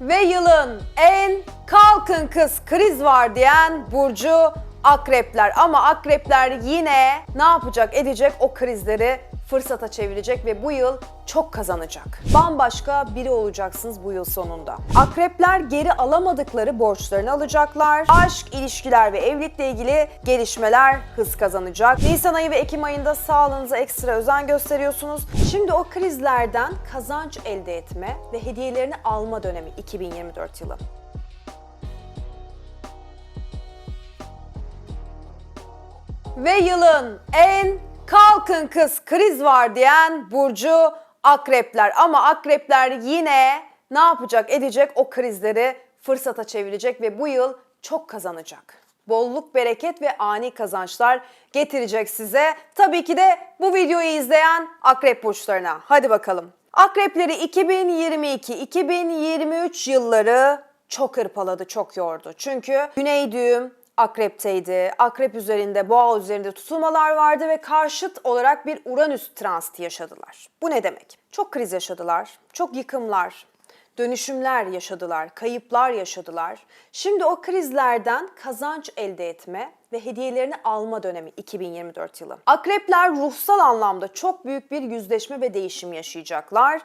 Ve yılın en kalkın kız kriz var diyen Burcu akrepler. Ama akrepler yine ne yapacak edecek o krizleri fırsata çevirecek ve bu yıl çok kazanacak. Bambaşka biri olacaksınız bu yıl sonunda. Akrepler geri alamadıkları borçlarını alacaklar. Aşk, ilişkiler ve evlilikle ilgili gelişmeler hız kazanacak. Nisan ayı ve Ekim ayında sağlığınıza ekstra özen gösteriyorsunuz. Şimdi o krizlerden kazanç elde etme ve hediyelerini alma dönemi 2024 yılı. Ve yılın en kalkın kız kriz var diyen Burcu akrepler. Ama akrepler yine ne yapacak edecek o krizleri fırsata çevirecek ve bu yıl çok kazanacak. Bolluk, bereket ve ani kazançlar getirecek size. Tabii ki de bu videoyu izleyen akrep burçlarına. Hadi bakalım. Akrepleri 2022-2023 yılları çok hırpaladı, çok yordu. Çünkü güney düğüm, akrepteydi. Akrep üzerinde, boğa üzerinde tutulmalar vardı ve karşıt olarak bir Uranüs transiti yaşadılar. Bu ne demek? Çok kriz yaşadılar, çok yıkımlar, dönüşümler yaşadılar, kayıplar yaşadılar. Şimdi o krizlerden kazanç elde etme ve hediyelerini alma dönemi 2024 yılı. Akrepler ruhsal anlamda çok büyük bir yüzleşme ve değişim yaşayacaklar.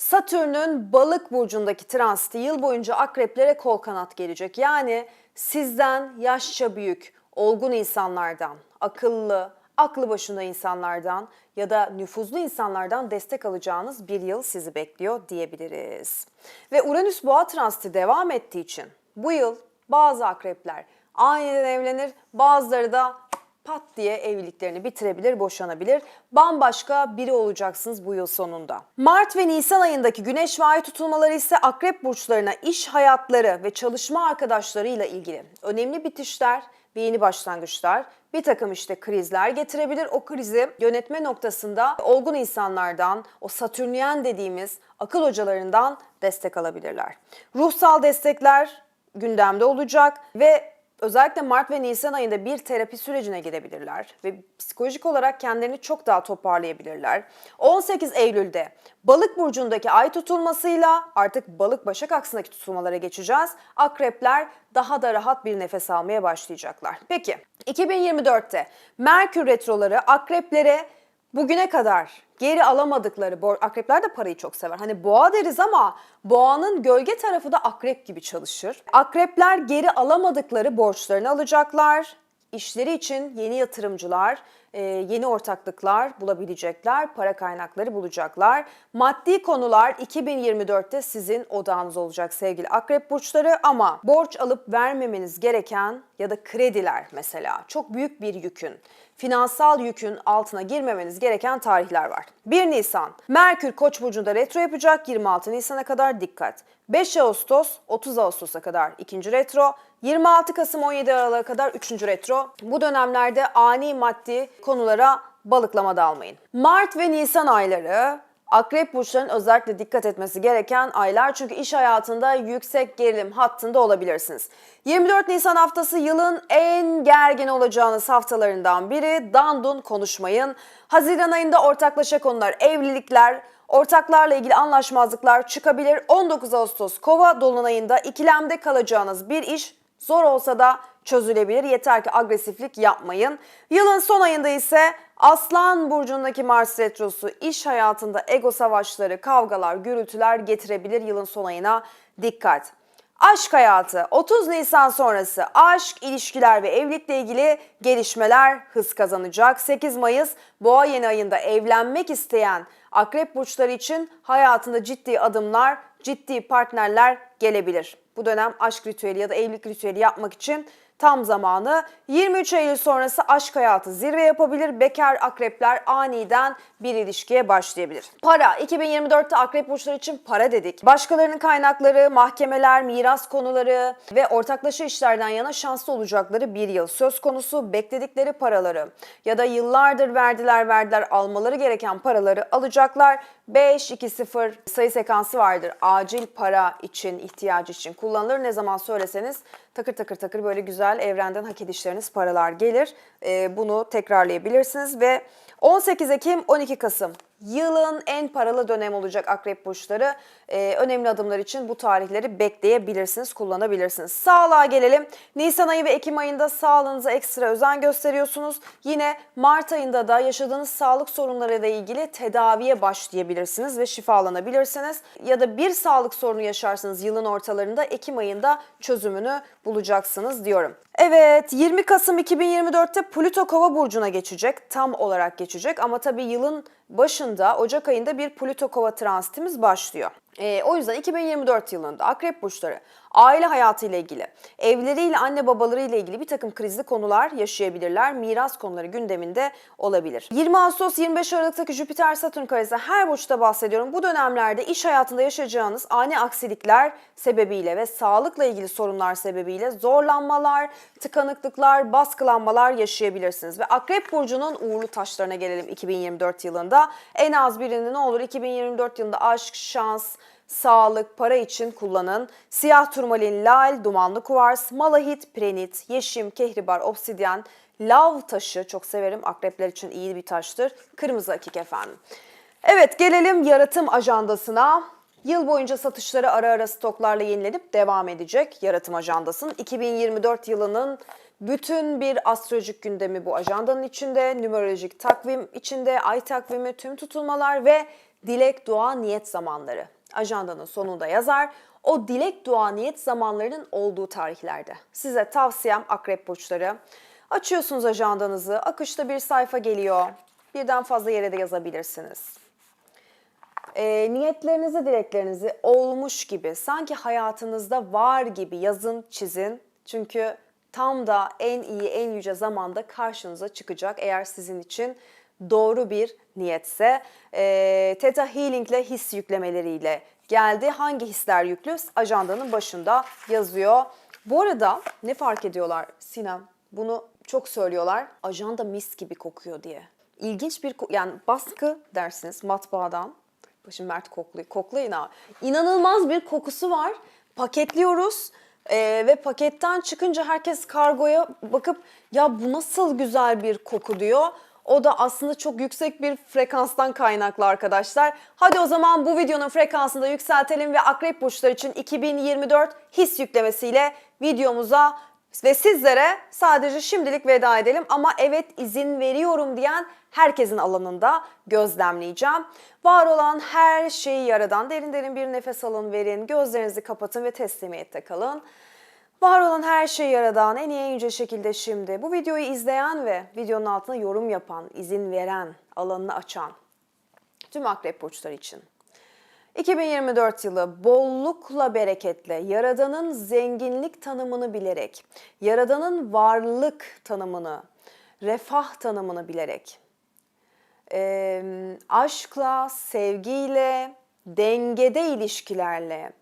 Satürn'ün balık burcundaki transiti yıl boyunca akreplere kol kanat gelecek. Yani sizden yaşça büyük, olgun insanlardan, akıllı, aklı başında insanlardan ya da nüfuzlu insanlardan destek alacağınız bir yıl sizi bekliyor diyebiliriz. Ve Uranüs boğa transiti devam ettiği için bu yıl bazı akrepler aniden evlenir, bazıları da pat diye evliliklerini bitirebilir, boşanabilir. Bambaşka biri olacaksınız bu yıl sonunda. Mart ve Nisan ayındaki güneş ve ay tutulmaları ise akrep burçlarına iş hayatları ve çalışma arkadaşlarıyla ilgili önemli bitişler ve yeni başlangıçlar, bir takım işte krizler getirebilir. O krizi yönetme noktasında olgun insanlardan, o satürnyen dediğimiz akıl hocalarından destek alabilirler. Ruhsal destekler gündemde olacak ve özellikle Mart ve Nisan ayında bir terapi sürecine girebilirler ve psikolojik olarak kendilerini çok daha toparlayabilirler. 18 Eylül'de Balık burcundaki ay tutulmasıyla artık Balık Başak aksındaki tutulmalara geçeceğiz. Akrepler daha da rahat bir nefes almaya başlayacaklar. Peki 2024'te Merkür retroları akreplere bugüne kadar geri alamadıkları, akrepler de parayı çok sever. Hani boğa deriz ama boğanın gölge tarafı da akrep gibi çalışır. Akrepler geri alamadıkları borçlarını alacaklar. İşleri için yeni yatırımcılar, e, yeni ortaklıklar bulabilecekler, para kaynakları bulacaklar. Maddi konular 2024'te sizin odağınız olacak sevgili akrep burçları ama borç alıp vermemeniz gereken ya da krediler mesela çok büyük bir yükün, finansal yükün altına girmemeniz gereken tarihler var. 1 Nisan, Merkür Koç burcunda retro yapacak 26 Nisan'a kadar dikkat. 5 Ağustos, 30 Ağustos'a kadar ikinci retro, 26 Kasım 17 Aralık'a kadar 3. retro. Bu dönemlerde ani maddi konulara balıklama dalmayın. Mart ve Nisan ayları Akrep burçlarının özellikle dikkat etmesi gereken aylar çünkü iş hayatında yüksek gerilim hattında olabilirsiniz. 24 Nisan haftası yılın en gergin olacağınız haftalarından biri. Dandun konuşmayın. Haziran ayında ortaklaşa konular, evlilikler, ortaklarla ilgili anlaşmazlıklar çıkabilir. 19 Ağustos Kova dolunayında ikilemde kalacağınız bir iş zor olsa da çözülebilir. Yeter ki agresiflik yapmayın. Yılın son ayında ise Aslan burcundaki Mars retrosu iş hayatında ego savaşları, kavgalar, gürültüler getirebilir yılın son ayına. Dikkat. Aşk hayatı 30 Nisan sonrası aşk, ilişkiler ve evlilikle ilgili gelişmeler hız kazanacak. 8 Mayıs Boğa yeni ayında evlenmek isteyen akrep burçları için hayatında ciddi adımlar, ciddi partnerler gelebilir. Bu dönem aşk ritüeli ya da evlilik ritüeli yapmak için tam zamanı. 23 Eylül sonrası aşk hayatı zirve yapabilir. Bekar akrepler aniden bir ilişkiye başlayabilir. Para. 2024'te akrep burçları için para dedik. Başkalarının kaynakları, mahkemeler, miras konuları ve ortaklaşa işlerden yana şanslı olacakları bir yıl. Söz konusu bekledikleri paraları ya da yıllardır verdiler verdiler almaları gereken paraları alacaklar. 5-2-0 sayı sekansı vardır. Acil para için, ihtiyacı için kullanılır. Ne zaman söyleseniz takır takır takır böyle güzel evrenden hak edişleriniz paralar gelir. Ee, bunu tekrarlayabilirsiniz ve 18 Ekim 12 Kasım Yılın en paralı dönem olacak akrep burçları. Ee, önemli adımlar için bu tarihleri bekleyebilirsiniz, kullanabilirsiniz. Sağlığa gelelim. Nisan ayı ve Ekim ayında sağlığınıza ekstra özen gösteriyorsunuz. Yine Mart ayında da yaşadığınız sağlık sorunlarıyla ilgili tedaviye başlayabilirsiniz ve şifalanabilirsiniz. Ya da bir sağlık sorunu yaşarsınız yılın ortalarında Ekim ayında çözümünü bulacaksınız diyorum. Evet 20 Kasım 2024'te Plüto Kova burcuna geçecek. Tam olarak geçecek ama tabii yılın başında Ocak ayında bir Plüto Kova transitimiz başlıyor. Ee, o yüzden 2024 yılında akrep burçları aile hayatı ile ilgili, evleriyle anne babaları ile ilgili bir takım krizli konular yaşayabilirler. Miras konuları gündeminde olabilir. 20 Ağustos 25 Aralık'taki Jüpiter Satürn karesi her burçta bahsediyorum. Bu dönemlerde iş hayatında yaşayacağınız ani aksilikler sebebiyle ve sağlıkla ilgili sorunlar sebebiyle zorlanmalar, tıkanıklıklar, baskılanmalar yaşayabilirsiniz. Ve Akrep Burcu'nun uğurlu taşlarına gelelim 2024 yılında. En az birini ne olur 2024 yılında aşk, şans, sağlık, para için kullanın. Siyah turmalin, lal, dumanlı kuvars, malahit, prenit, yeşim, kehribar, obsidyen, lav taşı çok severim. Akrepler için iyi bir taştır. Kırmızı akik efendim. Evet gelelim yaratım ajandasına. Yıl boyunca satışları ara ara stoklarla yenilenip devam edecek yaratım ajandasının. 2024 yılının bütün bir astrolojik gündemi bu ajandanın içinde. Numerolojik takvim içinde, ay takvimi, tüm tutulmalar ve dilek, dua, niyet zamanları. Ajandanın sonunda yazar. O dilek, dua, niyet zamanlarının olduğu tarihlerde. Size tavsiyem akrep burçları. Açıyorsunuz ajandanızı, akışta bir sayfa geliyor. Birden fazla yere de yazabilirsiniz. E, niyetlerinizi, dileklerinizi olmuş gibi, sanki hayatınızda var gibi yazın, çizin. Çünkü tam da en iyi, en yüce zamanda karşınıza çıkacak eğer sizin için doğru bir niyetse. E, Theta Healing ile his yüklemeleriyle geldi. Hangi hisler yüklü? Ajandanın başında yazıyor. Bu arada ne fark ediyorlar Sinem? Bunu çok söylüyorlar. Ajanda mis gibi kokuyor diye. İlginç bir yani baskı dersiniz matbaadan. Şimdi Mert kokluyor. Koklayın ha. İnanılmaz bir kokusu var. Paketliyoruz. Ee, ve paketten çıkınca herkes kargoya bakıp ya bu nasıl güzel bir koku diyor. O da aslında çok yüksek bir frekanstan kaynaklı arkadaşlar. Hadi o zaman bu videonun frekansını da yükseltelim ve akrep burçları için 2024 his yüklemesiyle videomuza ve sizlere sadece şimdilik veda edelim ama evet izin veriyorum diyen herkesin alanında gözlemleyeceğim. Var olan her şeyi yaradan derin derin bir nefes alın verin, gözlerinizi kapatın ve teslimiyette kalın. Var olan her şeyi yaradan en iyi en yüce şekilde şimdi. Bu videoyu izleyen ve videonun altına yorum yapan, izin veren, alanını açan tüm akrep burçları için. 2024 yılı bollukla bereketle, Yaradan'ın zenginlik tanımını bilerek, Yaradan'ın varlık tanımını, refah tanımını bilerek, e, aşkla, sevgiyle, dengede ilişkilerle,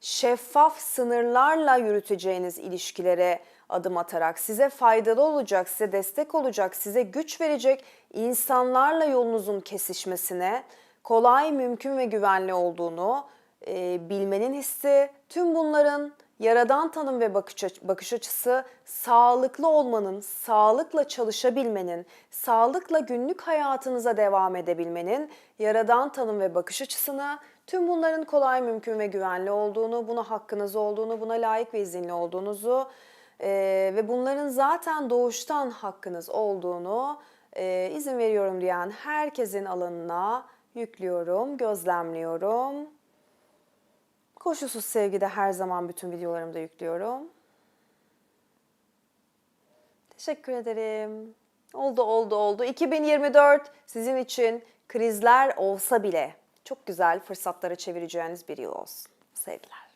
şeffaf sınırlarla yürüteceğiniz ilişkilere adım atarak size faydalı olacak, size destek olacak, size güç verecek insanlarla yolunuzun kesişmesine kolay, mümkün ve güvenli olduğunu e, bilmenin hissi, tüm bunların yaradan tanım ve bakış, bakış açısı sağlıklı olmanın, sağlıkla çalışabilmenin, sağlıkla günlük hayatınıza devam edebilmenin yaradan tanım ve bakış açısını tüm bunların kolay, mümkün ve güvenli olduğunu, buna hakkınız olduğunu, buna layık ve izinli olduğunuzu e, ve bunların zaten doğuştan hakkınız olduğunu e, izin veriyorum diyen herkesin alanına yüklüyorum, gözlemliyorum. Koşulsuz sevgide her zaman bütün videolarımda yüklüyorum. Teşekkür ederim. Oldu oldu oldu. 2024 sizin için krizler olsa bile çok güzel fırsatlara çevireceğiniz bir yıl olsun. Sevgiler.